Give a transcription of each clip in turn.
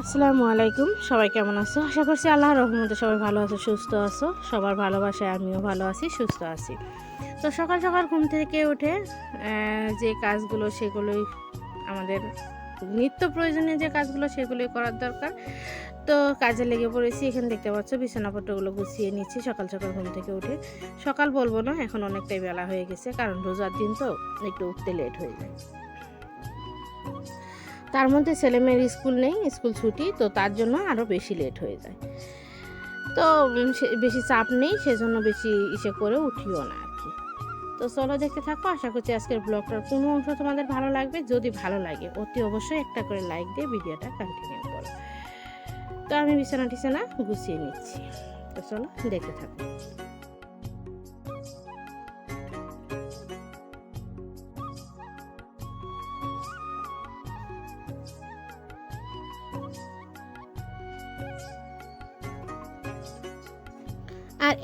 আসসালামু আলাইকুম। সবাই কেমন আছো? আশা করছি আল্লাহর রহমতে সবাই ভালো আছো, সুস্থ আছো। সবার ভালোবাসায় আমিও ভালো আছি, সুস্থ আছি। তো সকাল সকাল ঘুম থেকে উঠে যে কাজগুলো সেগুলোই আমাদের নিত্য প্রয়োজনীয় যে কাজগুলো সেগুলোই করার দরকার। তো কাজে লেগে পড়েছি, এখানে দেখতে পাচ্ছ বিছানাপত্রগুলো গুছিয়ে নিচ্ছি সকাল সকাল ঘুম থেকে উঠে। সকাল বলব না, এখন অনেকটাই বেলা হয়ে গেছে, কারণ রোজার দিন তো একটু উঠতে লেট হয়ে যায়। তার মধ্যে ছেলেমেয়ের স্কুল নেই, স্কুল ছুটি, তো তার জন্য আরও বেশি লেট হয়ে যায়। তো বেশি চাপ নেই, সেজন্য বেশি ইসে করে উঠিও না আর কি। তো চলো দেখতে থাকো, আশা করছি আজকের ব্লগটার কোনো অংশ তোমাদের ভালো লাগবে। যদি ভালো লাগে, অতি অবশ্যই একটা করে লাইক দিয়ে ভিডিওটা কন্টিনিউ করো। তো আমি বিছানা টিছানা গুছিয়ে নিচ্ছি। তো চলো দেখতে থাকো।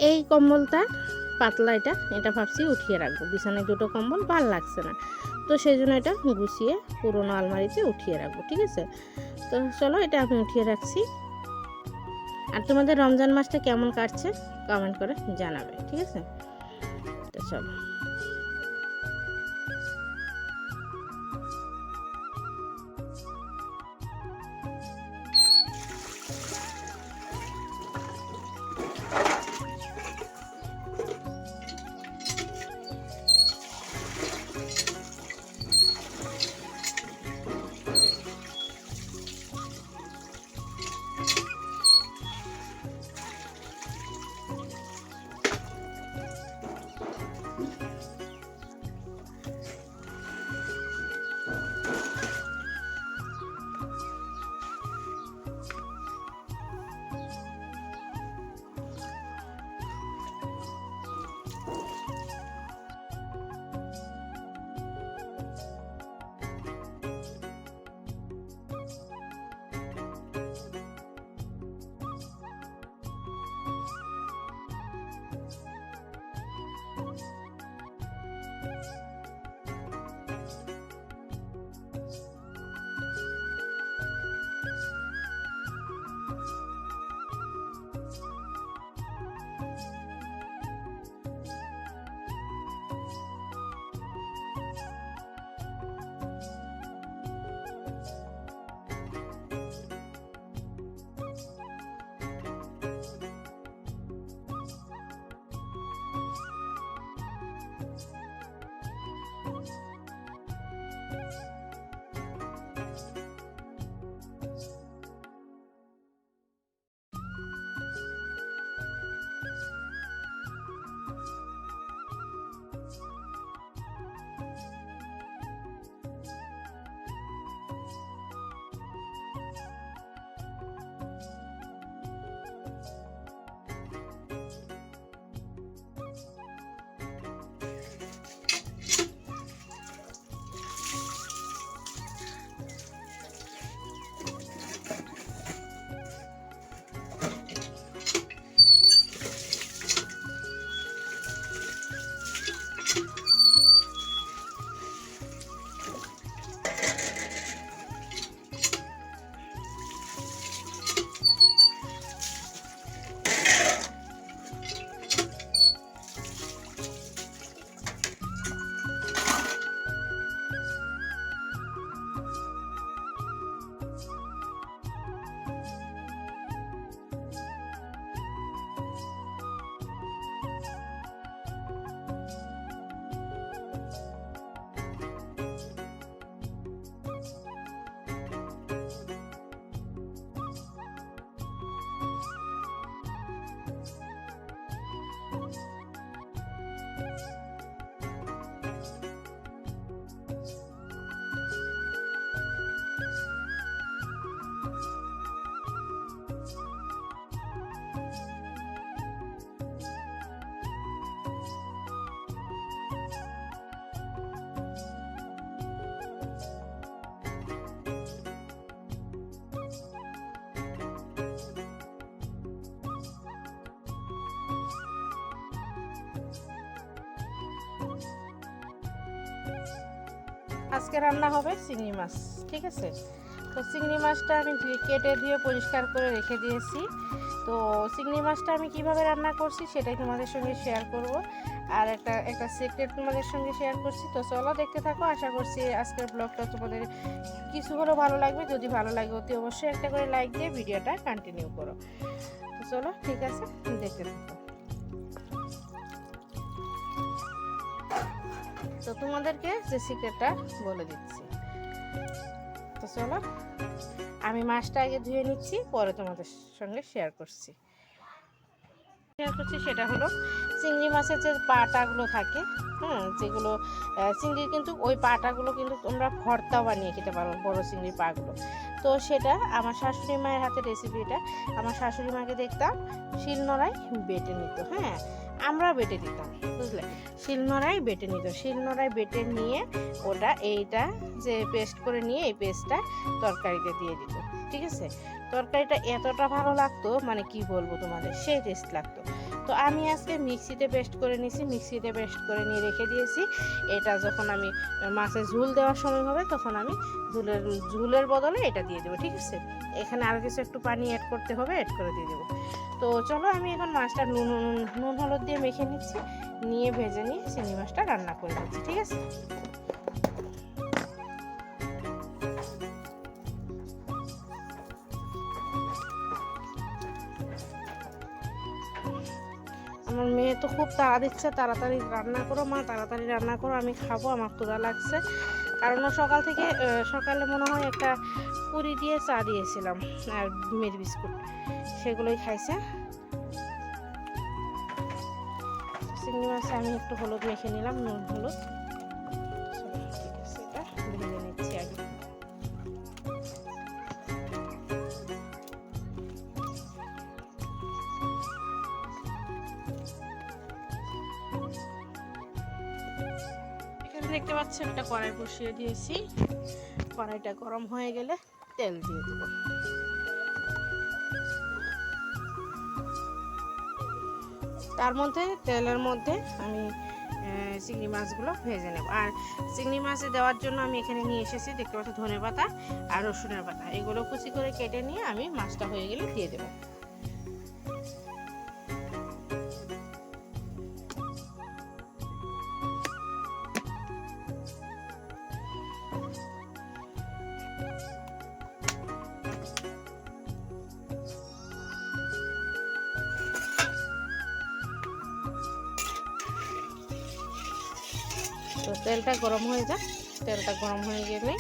এই কম্বলটা, পাতলা এটা এটা ভাবছি উঠিয়ে রাখব। বিছানায় দুটো কম্বল, ভালো লাগছে না। তো সেই জন্য এটা গুছিয়ে পুরোনো আলমারিতে উঠিয়ে রাখব, ঠিক আছে? তো চলো এটা আমি উঠিয়ে রাখছি। আর তোমাদের রমজান মাসটা কেমন কাটছে? কমেন্ট করে জানাবে, ঠিক আছে? তো চলো। আজকে রান্না হবে চিংড়ি মাছ, ঠিক আছে? তো চিংড়ি মাছটা আমি কেটে ধুয়ে পরিষ্কার করে রেখে দিয়েছি। তো চিংড়ি মাছটা আমি কীভাবে রান্না করছি সেটাই তোমাদের সঙ্গে শেয়ার করব। আর একটা একটা সিক্রেট তোমাদের সঙ্গে শেয়ার করছি। তো চলো দেখতে থাকো, আশা করছি আজকের ব্লগটা তোমাদের কিছু হলেও ভালো লাগবে। যদি ভালো লাগে, অতি অবশ্যই একটা করে লাইক দিয়ে ভিডিওটা কন্টিনিউ করো। তো চলো, ঠিক আছে, দেখতে থাকো। তো তোমাদেরকে যে সিক্রেটটা বলে দিচ্ছি। তো চলো, আমি মাছটা আগে ধুয়ে নিচ্ছি, পরে তোমাদের সঙ্গে শেয়ার করছি। শেয়ার করছি সেটা হলো, চিংড়ি মাছের যে পাটাগুলো থাকে হ্যাঁ যেগুলো চিংড়ির কিন্তু ওই পাটাগুলো কিন্তু তোমরা ভর্তাও বানিয়ে খেতে পারো, বড় চিংড়ির পাগুলো। তো সেটা আমার শাশুড়ি মায়ের হাতে রেসিপিটা আমার শাশুড়ি মাকে দেখতাম, শিলনোড়ায় বেটে নিত হ্যাঁ। আমরা বেটে নিতাম, বুঝলে? শিলনোড়াই বেটে নিত। শিলনোড়াই বেটে নিয়ে ওটা এইটা যে পেস্ট করে নিয়ে এই পেস্টটা তরকারিতে দিয়ে দিত। ঠিক আছে? তরকারিটা এতটা ভালো লাগতো মানে কি বলব তোমাদের, সেই টেস্ট লাগতো। তো আমি আজকে মিক্সিতে পেস্ট করে নিয়েছি, মিক্সিতে পেস্ট করে নিয়ে রেখে দিয়েছি। এটা যখন আমি মাছের ঝুল দেওয়ার সময় হবে, তখন আমি ঝুলের ঝুলের বদলে এটা দিয়ে দেবো, ঠিক আছে? এখানে আরও কিছু একটু পানি অ্যাড করতে হবে অ্যাড করে দিয়ে দেবো। তো চলো আমি এখন মাছটা নুন, নুন- হলুদ দিয়ে মেখে নিচ্ছি, নিয়ে ভেজে নিয়ে চিংড়ি মাছটা রান্না করে নিচ্ছি, ঠিক আছে? আমার মেয়ে তো খুব তাড়া দিচ্ছে তাড়াতাড়ি রান্না করো মা, তাড়াতাড়ি রান্না করো, আমি খাব, আমার ক্ষুধা লাগছে। কারণ সকাল থেকে সকালে মনে হয় একটা পুরি দিয়ে চা দিয়েছিলাম, আর মেরি বিস্কুট। সেগুলোই খাইছে। চিংড়ি মাছে আমি একটু হলুদ মেখে নিলাম, নুন, হলুদ। দেখতে পাচ্ছ একটা কড়াই বসিয়ে দিয়েছি। কড়াইটা গরম হয়ে গেলে তেল দিয়ে দেবো। তার মধ্যে, তেলের মধ্যে আমি চিংড়ি মাছগুলো ভেজে নেব। আর চিংড়ি মাছে দেওয়ার জন্য আমি এখানে নিয়ে এসেছি, দেখতে পাচ্ছি ধনে পাতা আর রসুনের পাতা। এগুলো কুচি করে কেটে নিয়ে আমি মাছটা হয়ে গেলে দিয়ে দেবো। তেলটা গরম হয়ে যাক। তেলটা গরম হয়ে গেলে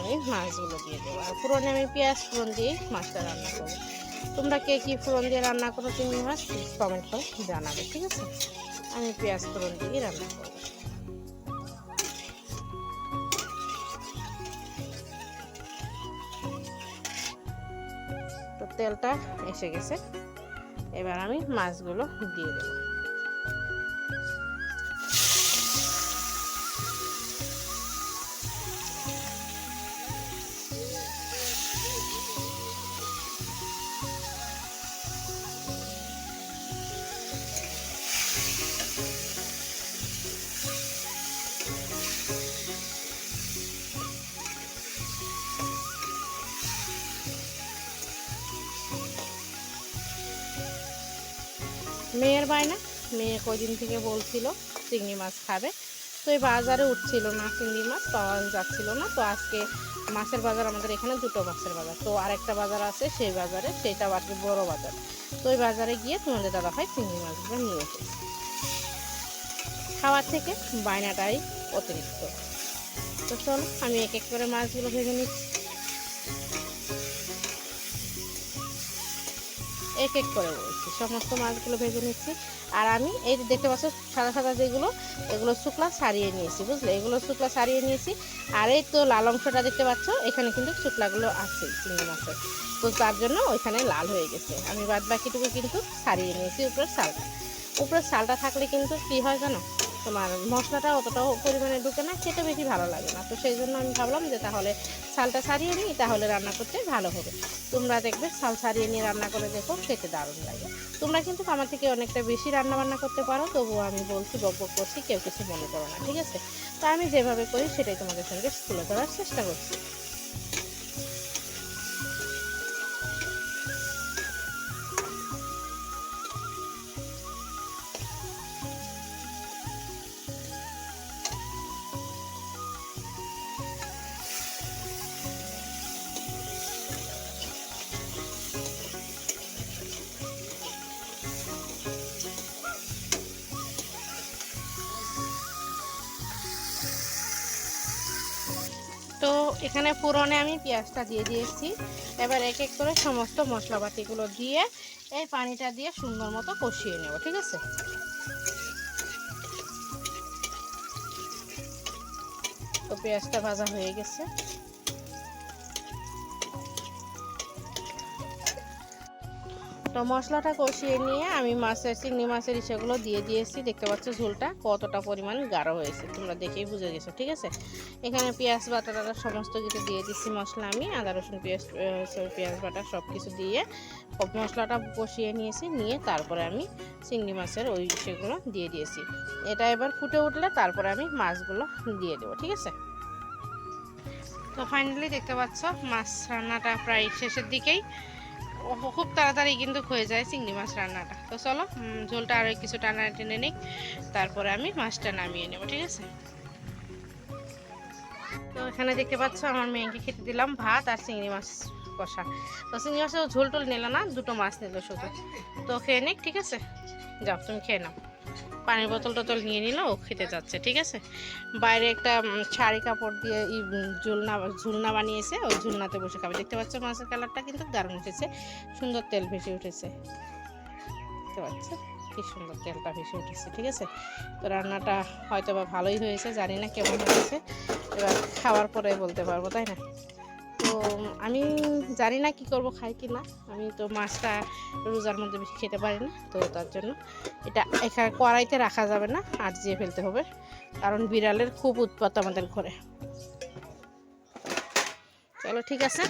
আমি মাছগুলো দিয়ে দেবো। আর ফোড়নে আমি পেঁয়াজ ফোড়ন দিয়ে মাছটা রান্না করব। তোমরা কে কী ফোড়ন দিয়ে রান্না করো চিংড়ি মাছ কমেন্ট করে জানাবে, ঠিক আছে? আমি পেঁয়াজ ফোড়ন দিয়ে রান্না করব। তো তেলটা এসে গেছে। এবার আমি মাছগুলো দিয়ে দেবো। মেয়ের বায়না। মেয়ে কদিন থেকে বলছিল চিংড়ি মাছ খাবে। তো এই বাজারে উঠছিল না চিংড়ি মাছ, পাওয়া যাচ্ছিল না। তো আজকে মাছের বাজার আমাদের এখানে দুটো মাছের বাজার। তো আরেকটা বাজার আছে সেই বাজারে সেটা আর কি বড় বাজার। তো ওই বাজারে গিয়ে তোমাদের দাদা ভাই চিংড়ি মাছগুলো নিয়ে এসেছে। খাওয়ার থেকে বায়নাটাই অতিরিক্ত। তো চলো, আমি এক এক করে মাছগুলো ভেজে নিচ্ছি। এক এক করে বলছি। সমস্ত মাছগুলো ভেজে নিচ্ছি। আর আমি এই দেখতে পাচ্ছ, সাদা সাদা যেগুলো, এগুলো শুকলা সারিয়ে নিয়েছি, বুঝলে? এগুলো শুকলা সারিয়ে নিয়েছি। আর এই তো লাল অংশটা দেখতে পাচ্ছ, এখানে কিন্তু শুকলাগুলো আছে, চিংড়ি মাছের। তো তার জন্য ওইখানে লাল হয়ে গেছে। আমি বাদ বাকিটুকু কিন্তু সারিয়ে নিয়েছি উপরের সালটা উপরের সালটা থাকলে কিন্তু কী হয় জানো? তোমার মশলাটা অতটাও পরিমাণে ঢুকে না, খেতে বেশি ভালো লাগে না। তো সেই জন্য আমি ভাবলাম যে তাহলে শালটা সারিয়ে নিই, তাহলে রান্না করতে ভালো হবে। তোমরা দেখবে ছাল ছাড়িয়ে নিয়ে রান্না করে দেখো, খেতে দারুণ লাগে। তোমরা কিন্তু আমার থেকে অনেকটা বেশি রান্না বান্না করতে পারো, তবুও আমি বলছি, বক বক করছি, কেউ কিছু মনে করো না, ঠিক আছে? তা আমি যেভাবে করি সেটাই তোমাদের সঙ্গে তুলে ধরার চেষ্টা করছি। এখানে পুরনে আমি পেঁয়াজটা দিয়ে দিয়েছি। এবার এক এক করে সমস্ত মশলাপাতিগুলো দিয়ে এই পানিটা দিয়ে সুন্দর মতো কষিয়ে নেব, ঠিক আছে? তো পেঁয়াজটা ভাজা হয়ে গেছে। তো মশলাটা কষিয়ে নিয়ে আমি মাছের, চিংড়ি মাছের ইসেগুলো দিয়ে দিয়েছি। দেখতে পাচ্ছ ঝোলটা কতটা পরিমাণ গাঢ় হয়েছে, তোমরা দেখেই বুঝে গেছো, ঠিক আছে? এখানে পেঁয়াজ বাটা টাটা সমস্ত কিছু দিয়ে দিচ্ছি, মশলা আমি, আদা, রসুন, পেঁয়াজ পেঁয়াজ বাটা সব কিছু দিয়ে মশলাটা কষিয়ে নিয়েছি, নিয়ে তারপরে আমি চিংড়ি মাছের ওই সেগুলো দিয়ে দিয়েছি। এটা এবার ফুটে উঠলে তারপরে আমি মাছগুলো দিয়ে দেবো, ঠিক আছে? তো ফাইনালি দেখতে পাচ্ছ, মাছ রান্নাটা প্রায় শেষের দিকেই। খুব তাড়াতাড়ি কিন্তু হয়ে যায় চিংড়ি মাছ রান্নাটা। তো চলো ঝোলটা আরও কিছু টানা টেনে নিই, তারপরে আমি মাছটা নামিয়ে নেব, ঠিক আছে? তো এখানে দেখতে পাচ্ছ আমার মেয়েকে খেতে দিলাম ভাত আর চিংড়ি মাছ কষা। তো চিংড়ি মাছের ঝোল টোল নিল না দুটো মাছ নিল শুধু। তো খেয়ে নিক ঠিক আছে? যাও তুমি খেয়ে নাও। পানির বোতল টোতল নিয়ে নিল ও খেতে যাচ্ছে ঠিক আছে? বাইরে একটা শাড়ি কাপড় দিয়ে ই, ঝুলনা ঝুলনা বানিয়েছে ওই ঝুলনাতে বসে খাবে। দেখতে পাচ্ছ মাছের কালারটা কিন্তু দারুণ উঠেছে সুন্দর তেল ভেসে উঠেছে। দেখতে পাচ্ছ? কি সুন্দর তেলটা ভেসে উঠেছে ঠিক আছে? তো রান্নাটা হয়তো বা ভালোই হয়েছে জানি না কেমন হয়েছে। এবার খাওয়ার পরে বলতে পারব, তাই না? তো আমি জানি না কি করব, খাই কি না। আমি তো মাছটা রোজার মধ্যে বেশি খেতে পারি না, তো তার জন্য এটা এখানে কড়াইতে রাখা যাবে না আর জিয়ে ফেলতে হবে। কারণ বিড়ালের খুব উৎপাত আমাদের ঘরে। চলো, ঠিক আছে?